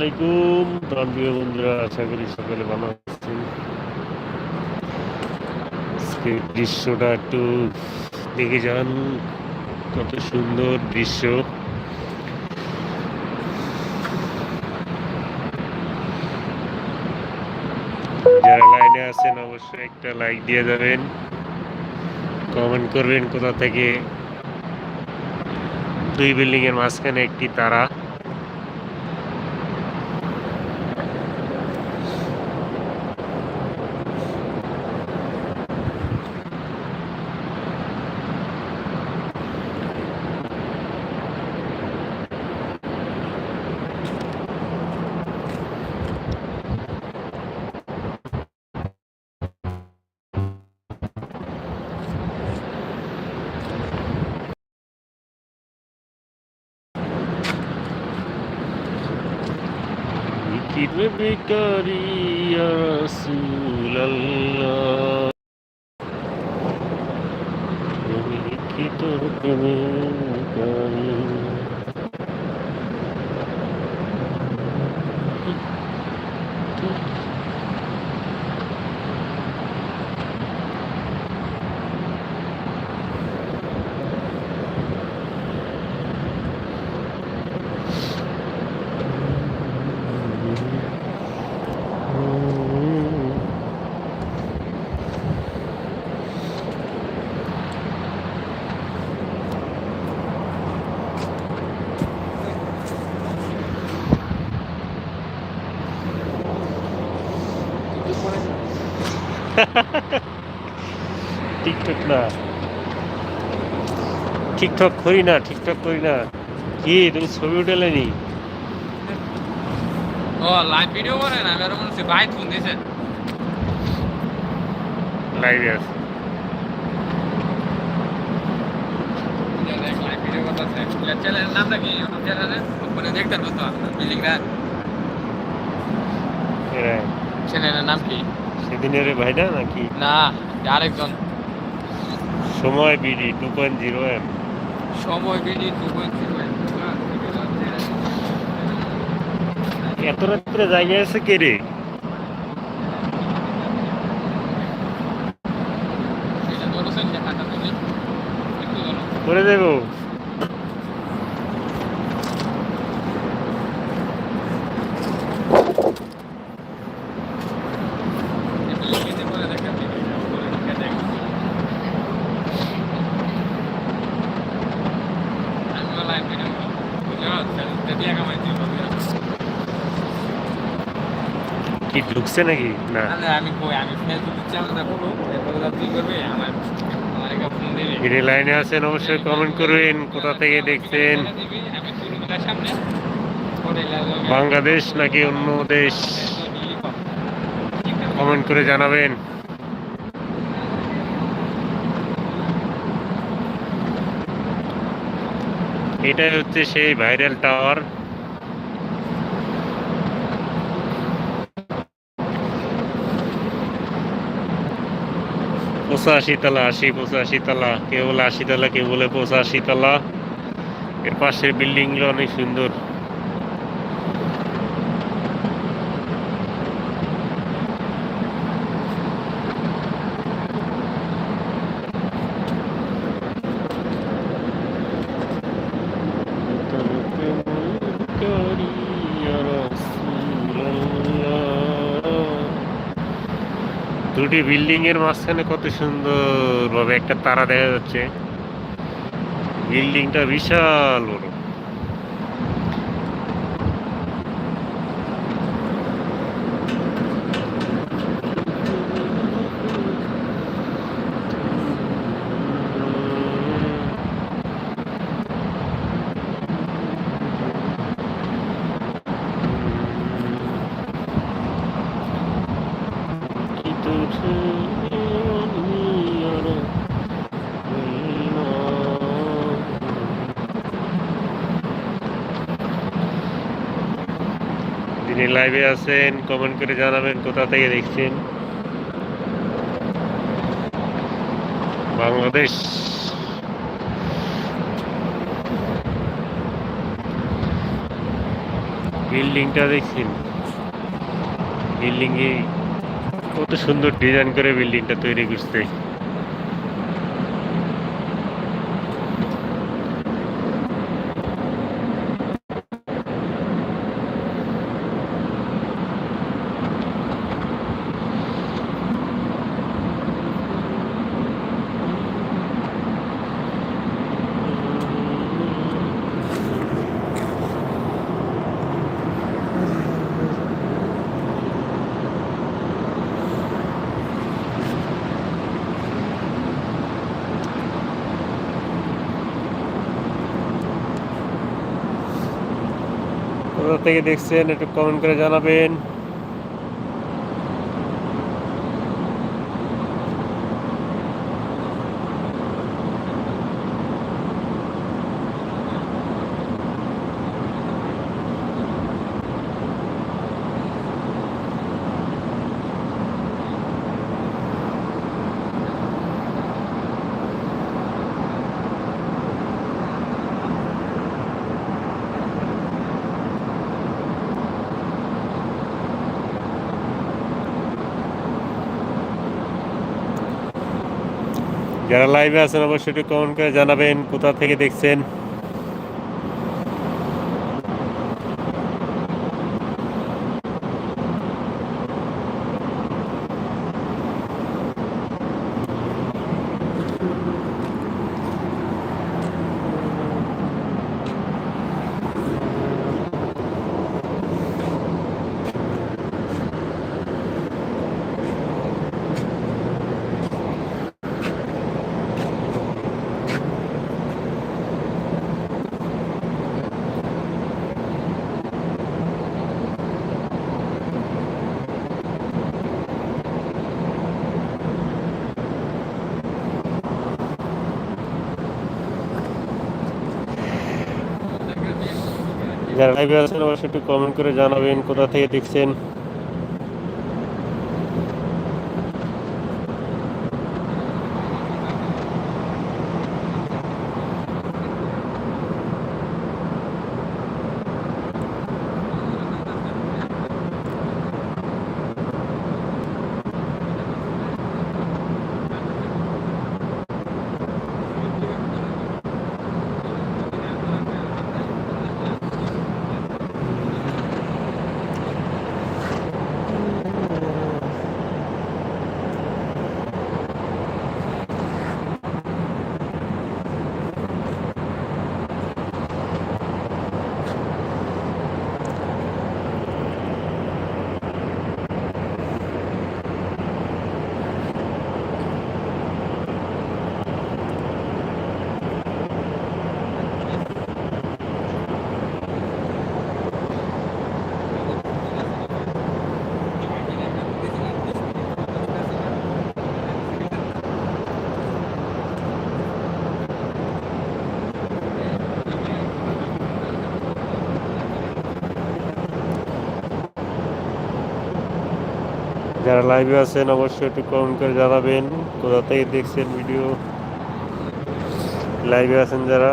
আলাইকুম। প্রাণপ্রিয় বন্ধুরা, আশা করি সকলে ভালো আছেন। দৃশ্যটা একটু দেখে যান, কত সুন্দর দৃশ্য। যারা লাইনে আছেন, অবশ্যই একটা লাইক দিয়ে যাবেন। কমেন্ট করবেন কোথা থেকে। দুই বিল্ডিং এর মাঝখানে একটি তারা। বেকারি রাসূলুল্লাহ আমি কি তোর প্রেমে বেকারি টিকটক না। টিকটক করি না টিকটক করি না। কি তুমি ছবি উঠেলেনি ও লাইভ ভিডিও করেন আমি আরও মনে হচ্ছে ভাই ফোন দিয়েছেন লাইভে আছে। আছে চ্যানেলের নামটা কি? ইউটিউব চ্যানেলে ওখানে দেখতে পারব তো আপনার বিল্ডিংটা এরা চ্যানেলের নাম কি? সেদিনের ভাই না নাকি? না আরেকজন। সময় BD two point zero M. সময় বিডি টু পয়েন্ট এত রাত্রে জায়গায় আছে কে রে? করে দেবো ঢুকছে নাকি? না। আমি কই আমি ফেসবুক চ্যানেলটা করবে? আমার যিনি লাইনে আছেন অবশ্যই কমেন্ট করবেন। কোথা থেকে দেখছেন? বাংলাদেশ নাকি অন্য দেশ? কমেন্ট করে জানাবেন। এটাই হচ্ছে সেই ভাইরাল টাওয়ার পঁচাশি তালা আশি পঁচাশি তালা কেউ বলে আশি তালা কেউ বলে পঁচাশি তালা এর পাশের বিল্ডিংগুলো অনেক সুন্দর। দুটি বিল্ডিং এর মাঝখানে কত সুন্দর ভাবে একটা তারা দেখা যাচ্ছে। বিল্ডিংটা বিশাল বড়। যিনি লাইভে আছেন কমেন্ট করে জানাবেন কোথা থেকে দেখছেন। বাংলাদেশ। বিল্ডিংটা দেখছেন? বিল্ডিং এ কত সুন্দর ডিজাইন করে বিল্ডিংটা তৈরি করছে কোথা থেকে দেখছেন একটু কমেন্ট করে জানাবেন যারা লাইভে আছেন অবশ্যই একটু কমেন্ট করে জানাবেন কোথা থেকে দেখছেন। যারা লাইভে আছেন অবশ্যই একটু কমেন্ট করে জানাবেন কোথা থেকে দেখছেন। যারা লাইভে আছেন অবশ্যই একটু কমেন্ট করে জানাবেন কোথা থেকে দেখছেন ভিডিও লাইভে আছেন যারা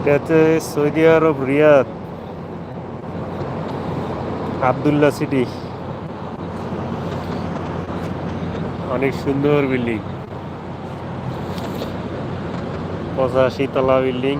এটা হচ্ছে Saudi Arab Riyadh Abdullah city. অনেক সুন্দর বিল্ডিং। পঁচাশি তলা বিল্ডিং।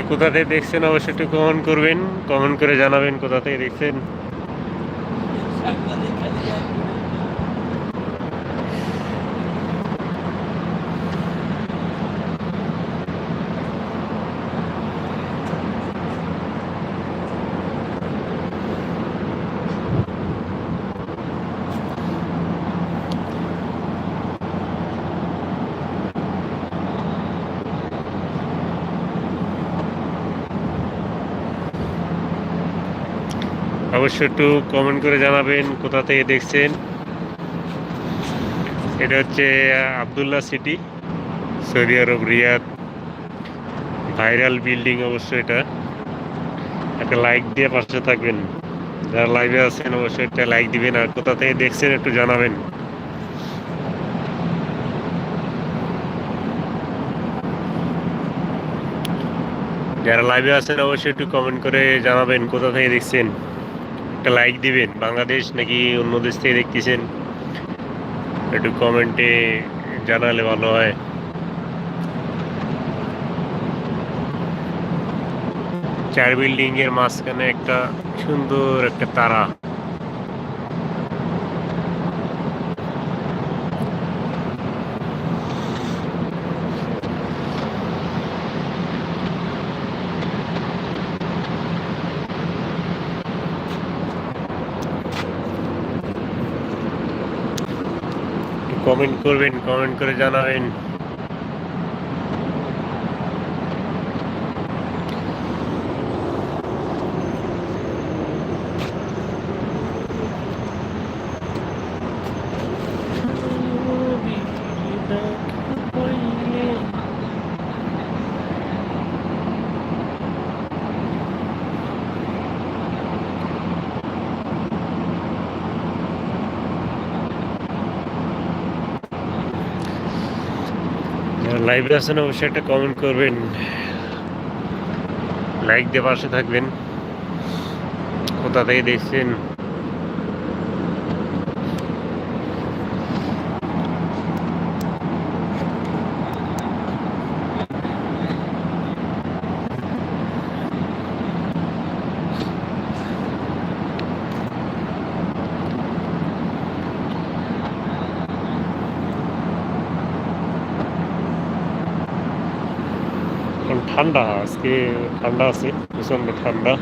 কে কোথা থেকে দেখছেন অবশ্যই একটু কমেন্ট করবেন কমেন্ট করে জানাবেন কোথা দেখছেন। অবশ্যই একটু কমেন্ট করে জানাবেন কোথা থেকে দেখছেন। এটা হচ্ছে Abdullah city Saudi Arab, Riyadh. Viral building অবশ্যই এটা। একটা লাইক দিয়ে পাশে থাকবেন। যারা লাইভে আছেন, অবশ্যই একটা লাইক দিবেন। আর কোথা থেকে দেখছেন, একটু জানাবেন। যারা লাইভে আছেন, অবশ্যই একটু কমেন্ট করে জানাবেন কোথা থেকে দেখছেন। একটা লাইক দিবেন। বাংলাদেশ নাকি অন্য দেশ থেকে দেখতেছেন? একটু কমেন্টে জানালে ভালো হয়। চার বিল্ডিং এর মাঝখানে একটা সুন্দর একটা তারা। কমেন্ট করবেন কমেন্ট করে জানাবেন লাইভে আছেন অবশ্যই একটা কমেন্ট করবেন। লাইক দিয়ে পাশে থাকবেন। কোথা থেকে দেখছেন এখন ঠান্ডা আজকে ঠান্ডা আছে প্রচণ্ড ঠান্ডা।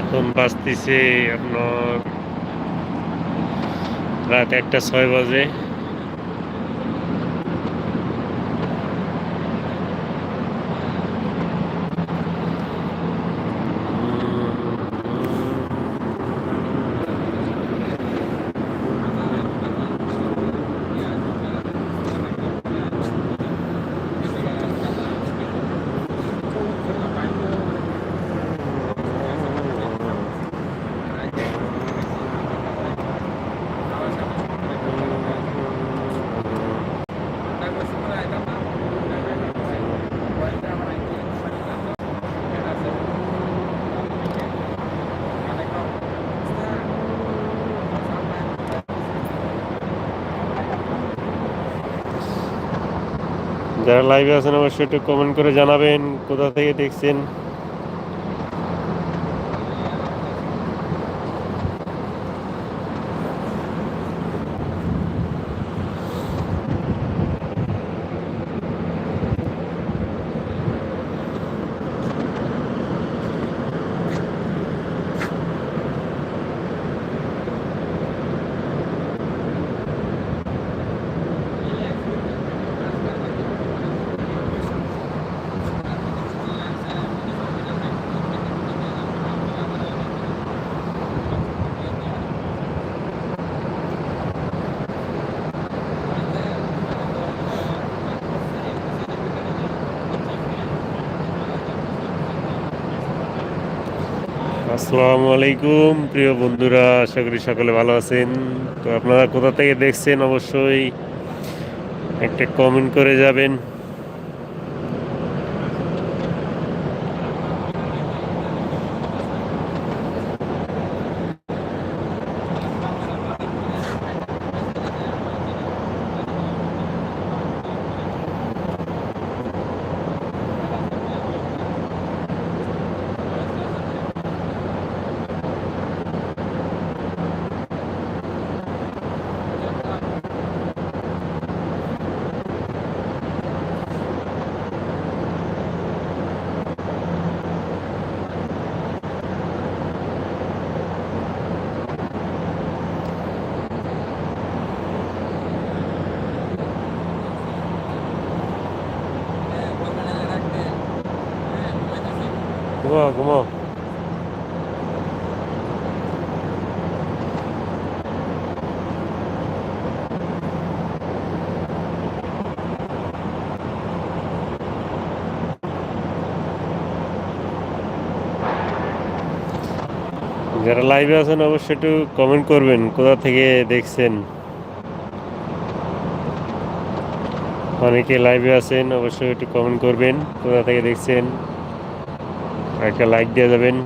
এখন বাজতেছে আপনার রাত একটা ছয় বাজে। যারা লাইভে আছেন অবশ্যই একটু কমেন্ট করে জানাবেন কোথা থেকে দেখছেন। আসসালামু আলাইকুম প্রিয় বন্ধুরা, আশা করি সকলে ভালো আছেন। তো আপনারা কোথা থেকে দেখছেন? অবশ্যই একটা কমেন্ট করে যাবেন। যারা লাইভে আছেন অবশ্যই একটু কমেন্ট করবেন, কোথা থেকে দেখছেন? অনেকে লাইভে আছেন, অবশ্যই একটু কমেন্ট করবেন, কোথা থেকে দেখছেন? একটা লাইক দিয়ে যাবেন।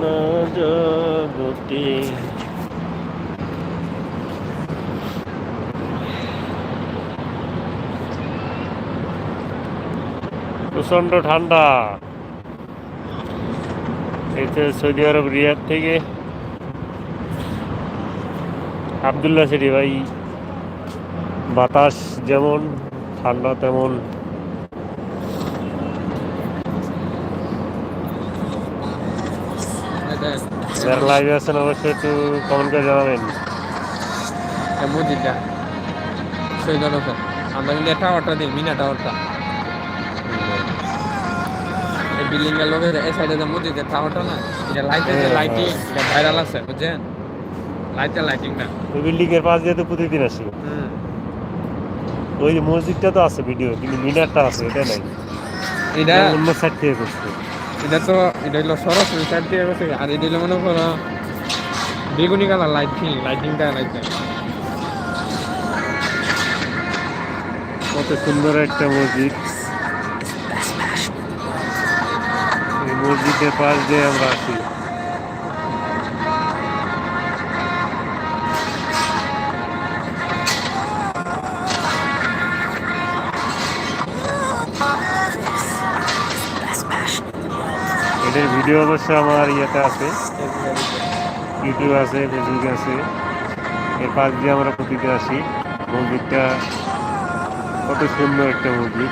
না প্রচণ্ড ঠান্ডা। এই সৌদি আরব, রিয়াদ থেকে। আবদুল্লাহ সিটি ভাই। বাতাস যেমন, ঠান্ডা তেমন এই যারা লাইভে আছেন অবশ্যই একটু কমেন্ট করে জানাবেন। আনসার আমরা কিন্তু টাওয়ারটা দিই মিনা টাওয়ারটা এই বিল্ডিং এর লোকের এই সাইডে যে মসজিদের টাওয়ারটা না? এটা লাইটের যে হ্যাঁ, লাইটিং এটা ভাইরাল আছে বুঝছেন? লাইটের লাইটিংটা ওই বিল্ডিং এর পাশ দিয়ে তো প্রতিদিন আসি। ওই যে মসজিদটা তো আছে ভিডিও কিন্তু মিনারটা আছে এটা নাই। এটা এটা অন্য সাইড থেকে করছে। এটা তো এটা হলো সরাসরি সাইড দিয়ে গেছে। আর এটা হলো মনে করো বেগুনি কালার লাইটিং লাইটিংটা লাইটিং কত সুন্দর একটা মসজিদ মসজিদের পাশ দিয়ে আমরা আসি ভিডিও অবশ্য আমার ইয়েতে আছে। ইউটিউব আছে, ফেসবুক আছে। এর পাশ দিয়ে আমরা প্রতিটা আসি। মসজিদটা কত সুন্দর একটা মসজিদ